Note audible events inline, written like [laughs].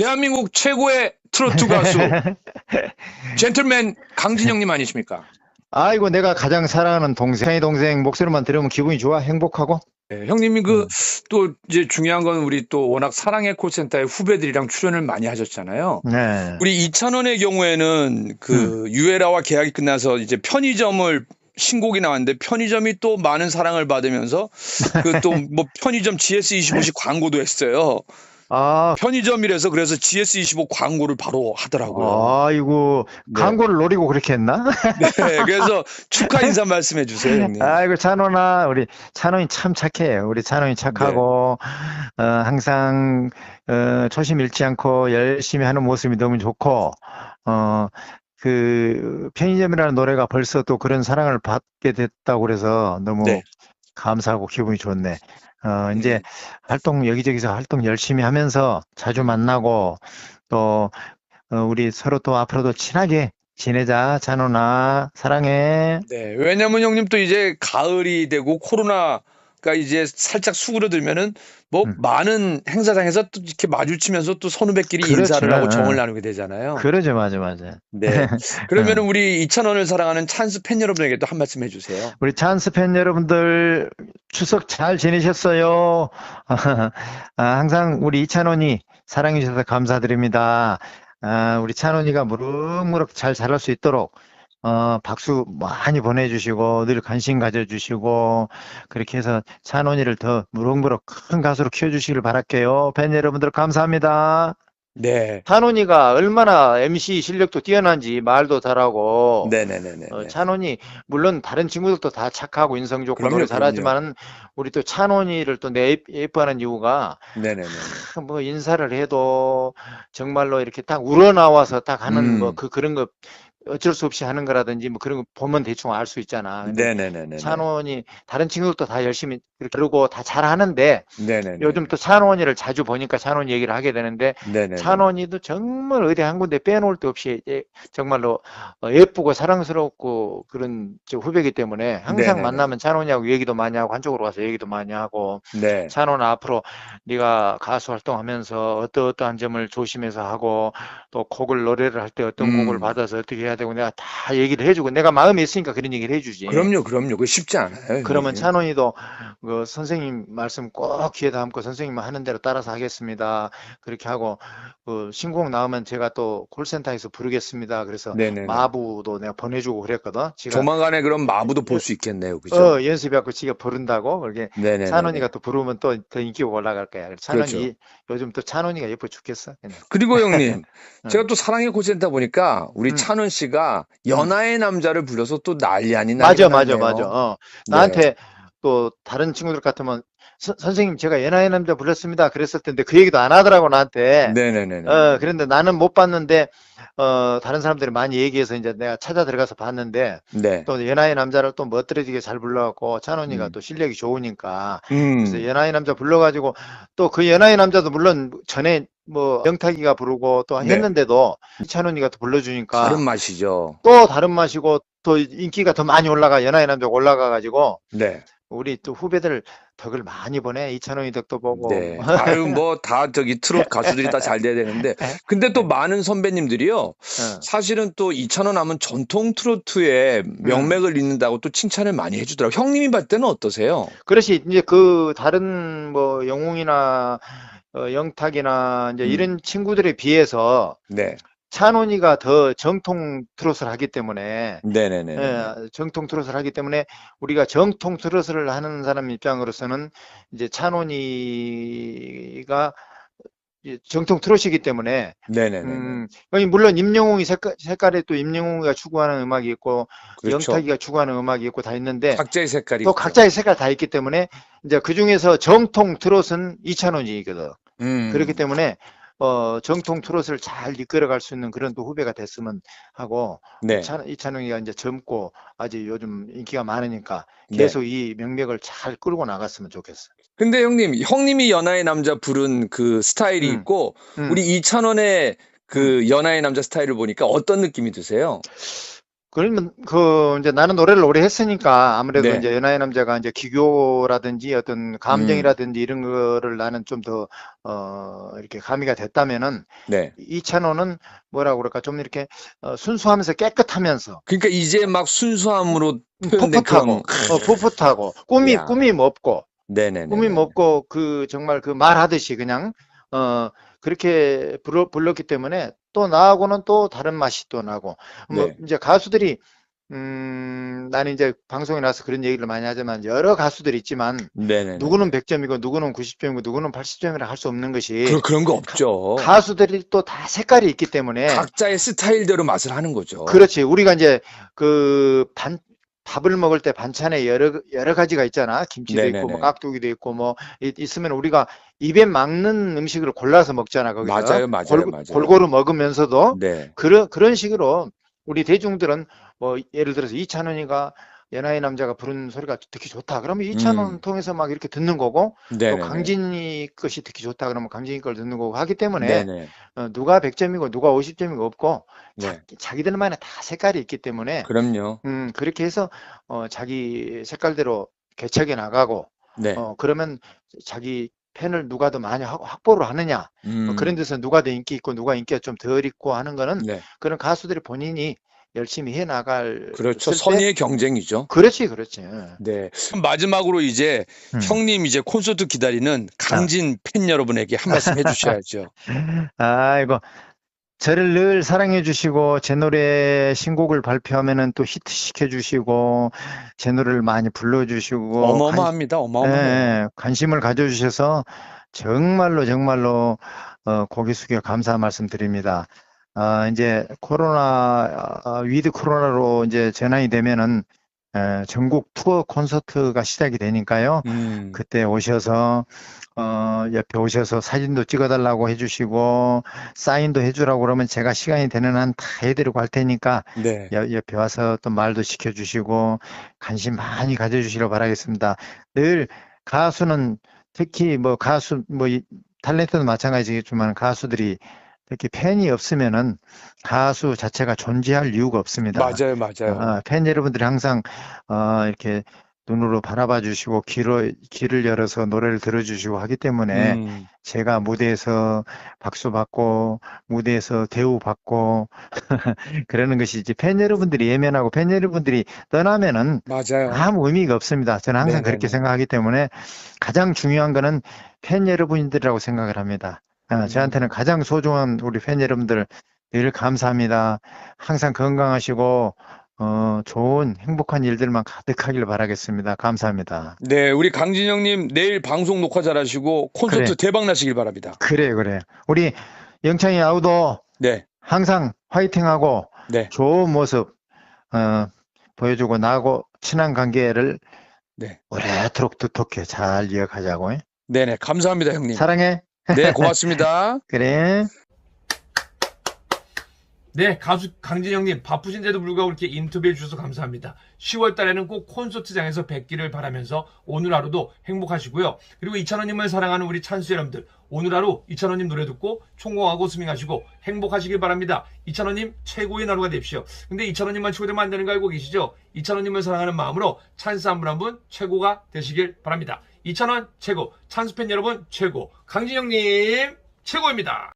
대한민국 최고의 트로트 가수 [laughs] 젠틀맨 강진영님 아니십니까? 아이고 내가 가장 사랑하는 동생의 동생 목소리만 들으면 기분이 좋아 행복하고 네, 형님이 그또 이제 중요한 건 우리 또 워낙 사랑의 콜센터의 후배들이랑 출연을 많이 하셨잖아요. 네. 우리 이찬원의 경우에는 그 유에라와 계약이 끝나서 이제 편의점을 신곡이 나왔는데 편의점이 또 많은 사랑을 받으면서 그 또 [laughs] 뭐 편의점 GS25식 광고도 했어요. 아 편의점이라서 그래서 GS25 광고를 바로 하더라고요. 아이고 네. 광고를 노리고 그렇게 했나? [laughs] 네, 그래서 축하 인사 말씀해 주세요, 형님. 아이고 찬원아 우리 찬원이 참 착해요. 우리 찬원이 착하고 네. 어, 항상 어, 초심 잃지 않고 열심히 하는 모습이 너무 좋고 어, 그 편의점이라는 노래가 벌써 또 그런 사랑을 받게 됐다고 그래서 너무 네. 감사하고 기분이 좋네. 어, 이제 활동 여기저기서 활동 열심히 하면서 자주 만나고 또 어, 우리 서로 또 앞으로도 친하게 지내자. 찬원아 사랑해. 네, 왜냐면 형님 또 이제 가을이 되고 코로나 가 이제 살짝 수그러들면은 뭐 음. 많은 행사장에서 또 이렇게 마주치면서 또 선후배끼리 그렇죠. 인사를 하고 정을 응. 나누게 되잖아요. 그러죠, 맞아, 맞아. 네. [laughs] 그러면은 우리 이찬원을 사랑하는 찬스 팬 여러분에게 또한 말씀 해주세요. 우리 찬스 팬 여러분들 추석 잘 지내셨어요? [laughs] 아, 항상 우리 이찬원이 사랑해 주셔서 감사드립니다. 아, 우리 찬원이가 무럭무럭 잘 자랄 수 있도록 어, 박수 많이 보내주시고 늘 관심 가져주시고 그렇게 해서 찬원이를 더 무럭무럭 큰 가수로 키워주시길 바랄게요. 팬 여러분들 감사합니다. 네. 찬원이가 얼마나 MC 실력도 뛰어난지 말도 잘하고 네네네네. 어, 찬원이 물론 다른 친구들도 다 착하고 인성 좋고 그럼요, 노래 잘하지만 우리 또 찬원이를 또 내 예뻐하는 이유가 네네네. 뭐 인사를 해도 정말로 이렇게 딱 우러나와서 딱 하는 음. 뭐그 그런 거 어쩔 수 없이 하는 거라든지 뭐 그런 거 보면 대충 알 수 있잖아. 근데 네네네네. 찬원이 다른 친구들도 다 열심히 그러고 다 잘하는데 네네네. 요즘 또 찬원이를 자주 보니까 찬원 얘기를 하게 되는데 네네. 찬원이도 정말 어디 한 군데 빼놓을 데 없이 예- 정말로 어, 예쁘고 사랑스럽고 그런 저 후배이기 때문에 항상 네네네. 만나면 찬원이하고 얘기도 많이 하고 한쪽으로 가서 얘기도 많이 하고 네. 찬원 앞으로 네가 가수 활동하면서 어떠어떠한 점을 조심해서 하고 또 곡을 노래를 할 때 어떤 음. 곡을 받아서 어떻게 해야 되고 내가 다 얘기를 해주고 내가 마음에 있으니까 그런 얘기를 해주지. 그럼요, 그럼요. 그거 쉽지 않아요. 그러면 형님. 찬원이도 그 선생님 말씀 꼭 귀에 담고 선생님 하는 대로 따라서 하겠습니다. 그렇게 하고 그 신곡 나오면 제가 또 콜센터에서 부르겠습니다. 그래서 네네. 마부도 내가 보내주고 그랬거든. 지가 조만간에 그럼 마부도 볼 수 있겠네요, 그죠? 어, 연습해갖고 지가 부른다고 그렇게 네네. 찬원이가 또 부르면 또 더 인기가 올라갈 거야. 찬원이 그렇죠. 요즘 또 찬원이가 예뻐 죽겠어. 그냥. 그리고 형님, [laughs] 응. 제가 또 사랑의 콜센터 보니까 우리 음. 찬원 씨가 연하의 남자를 불러서 또 난리 아닌 난리 맞아, 맞아, 맞아. 어. 네. 나한테 또 다른 친구들 같으면 서- 선생님 제가 연하의 남자 불렀습니다. 그랬을 텐데 그 얘기도 안 하더라고 나한테. 네네네. 어, 그런데 나는 못 봤는데, 어, 다른 사람들이 많이 얘기해서 이제 내가 찾아 들어가서 봤는데, 네. 또 연하의 남자를 또 멋들어지게 잘 불러갖고, 찬원이가 음. 또 실력이 좋으니까, 음. 그래서 연하의 남자 불러가지고, 또 그 연하의 남자도 물론 전에 뭐 영탁이가 부르고 또 네. 했는데도, 찬원이가 또 불러주니까, 다른 맛이죠. 또 다른 맛이고, 또 인기가 더 많이 올라가, 연하의 남자가 올라가가지고, 네. 우리 또 후배들 덕을 많이 보내. 이찬원이 덕도 보고. 네. 아유, 뭐, 다 저기 트롯 가수들이 다 잘 돼야 되는데. 근데 또 많은 선배님들이요. 어. 사실은 또 이찬원 하면 전통 트로트의 명맥을 잇는다고 또 칭찬을 많이 해주더라고 요. 형님이 봤을 때는 어떠세요? 그렇지 이제 그 다른 뭐 영웅이나 어, 영탁이나 이제 음. 이런 친구들에 비해서 네. 찬원이가 더 정통 트롯을 하기 때문에 네네네. 예, 정통 트롯을 하기 때문에 우리가 정통 트롯을 하는 사람 입장으로서는 이제 찬원이가 정통 트롯이기 때문에 네네네. 음, 물론 임영웅이 색깔, 색깔에 또 임영웅이가 추구하는 음악이 있고 그렇죠. 영탁이가 추구하는 음악이 있고 다 있는데 각자의 색깔이. 또 있죠. 각자의 색깔 다 있기 때문에 이제 그 중에서 정통 트롯은 이찬원이거든. 음. 그렇기 때문에 어 정통 트롯을 잘 이끌어갈 수 있는 그런 또 후배가 됐으면 하고 네. 이찬, 이찬원이가 이제 젊고 아주 요즘 인기가 많으니까 네. 계속 이 명맥을 잘 끌고 나갔으면 좋겠어. 근데 형님, 형님이 연하의 남자 부른 그 스타일이 음. 있고, 음. 우리 이찬원의 그 연하의 남자 스타일을 보니까 어떤 느낌이 드세요? 그러면 그 이제 나는 노래를 오래 했으니까 아무래도 네. 이제 연하의 남자가 이제 기교라든지 어떤 감정이라든지 이런 거를 나는 좀 더 어 이렇게 가미가 됐다면은 네. 이찬호는 뭐라 그럴까 좀 이렇게 어 순수하면서 깨끗하면서 그러니까 이제 막 순수함으로 표현된 풋풋하고 그런 어, 풋풋하고 꿈이 야. 꿈이 없고 네네네. 꿈이 없고 그 정말 그 말하듯이 그냥 어 그렇게 불렀기 때문에 또 나하고는 또 다른 맛이 또 나고 뭐 네. 이제 가수들이 음 나는 이제 방송에 나와서 그런 얘기를 많이 하지만 여러 가수들이 있지만 네네. 누구는 100점이고 누구는 90점이고 누구는 80점이라 할 수 없는 것이 그, 그런 거 없죠. 가 수들이 또 다 색깔이 있기 때문에 각자의 스타일대로 맛을 하는 거죠. 그렇지 우리가 이제 그 반 밥을 먹을 때 반찬에 여러 여러 가지가 있잖아 김치도 있고 뭐 네네네. 깍두기도 있고 뭐 이- 있으면 우리가 입에 막는 음식을 골라서 먹잖아 거기서 맞아요, 맞아요, 골, 맞아요. 골고루 먹으면서도 네. 그런 그런 식으로 우리 대중들은 뭐 예를 들어서 이찬원이가 연하의 남자가 부른 소리가 듣기 좋다 그러면 이찬원 음. 통해서 막 이렇게 듣는 거고 네네. 또 강진이 것이 듣기 좋다 그러면 강진이 걸 듣는 거고 하기 때문에 네네. 어, 누가 100점이고 누가 50점이고 없고 네. 자 기들만의 다 색깔이 있기 때문에 그럼요. 음, 그렇게 해서 어, 자기 색깔대로 개척해 나가고 네. 어, 그러면 자기 팬을 누가 더 많이 확- 확보를 하느냐 음. 뭐 그런 데서 누가 더 인기 있고 누가 인기가 좀 덜 있고 하는 거는 네. 그런 가수들이 본인이 열심히 해 나갈 그렇죠. 때 선의의 경쟁이죠. 그렇지 그렇지 네. 마지막으로 이제 음. 형님 이제 콘서트 기다리는 강진 팬 여러분에게 한 말씀 해주셔야죠. [laughs] 아이고 저를 늘 사랑해 주시고 제 노래 신곡을 발표하면은 또 히트 시켜 주시고 제 노래를 많이 불러 주시고 어마어마합니다. 어마어마해요. 예, 관심을 가져 주셔서 정말로 정말로 어, 고개 숙여 감사 말씀드립니다. 아, 이제 코로나 아, 위드 코로나로 이제 전환이 되면은 에, 전국 투어 콘서트가 시작이 되니까요. 음. 그때 오셔서 어, 옆에 오셔서 사진도 찍어달라고 해주시고 사인도 해주라고 그러면 제가 시간이 되는 한 다 해드리고 할 테니까 네. 여- 옆에 와서 또 말도 시켜주시고 관심 많이 가져주시길 바라겠습니다. 늘 가수는 특히 뭐 가수 뭐 이- 탤런트도 마찬가지겠지만 가수들이 특히 팬이 없으면은 가수 자체가 존재할 이유가 없습니다. 맞아요, 맞아요. 아, 팬 여러분들이 항상 어, 이렇게 눈으로 바라봐 주시고 귀로, 귀를 열어서 노래를 들어 주시고 하기 때문에 음. 제가 무대에서 박수 받고 무대에서 대우 받고 [laughs] 그러는 것이지 팬 여러분들이 예면하고 팬 여러분들이 떠나면은 맞아요. 아무 의미가 없습니다. 저는 항상 그렇게 네네네. 생각하기 때문에 가장 중요한 거는 팬 여러분들이라고 생각을 합니다. 아, 음. 저한테는 가장 소중한 우리 팬 여러분들 늘 감사합니다. 항상 건강하시고 어, 좋은 행복한 일들만 가득하길 바라겠습니다. 감사합니다. 네, 우리 강진 형님 내일 방송 녹화 잘하시고 콘서트 그래. 대박 나시길 바랍니다. 그래 그래. 우리 영창이 아우도 네, 항상 화이팅하고 네, 좋은 모습 어, 보여주고 나하고 친한 관계를 네, 오래도록 두텁게 잘 이어가자고. 예? 네, 네, 감사합니다, 형님. 사랑해. 네, 고맙습니다. [laughs] 그래. 네, 가수 강진영님 바쁘신데도 불구하고 이렇게 인터뷰해 주셔서 감사합니다. 10월 달에는 꼭 콘서트장에서 뵙기를 바라면서 오늘 하루도 행복하시고요. 그리고 이찬원님을 사랑하는 우리 찬수 여러분들 오늘 하루 이찬원님 노래 듣고 총공하고 스밍하시고 행복하시길 바랍니다. 이찬원님 최고의 하루가 되십시오. 근데 이찬원님만 최고되면 안 되는 거 알고 계시죠? 이찬원님을 사랑하는 마음으로 찬스 한 분 한 분 최고가 되시길 바랍니다. 이찬원 최고, 찬수 팬 여러분 최고, 강진영님 최고입니다.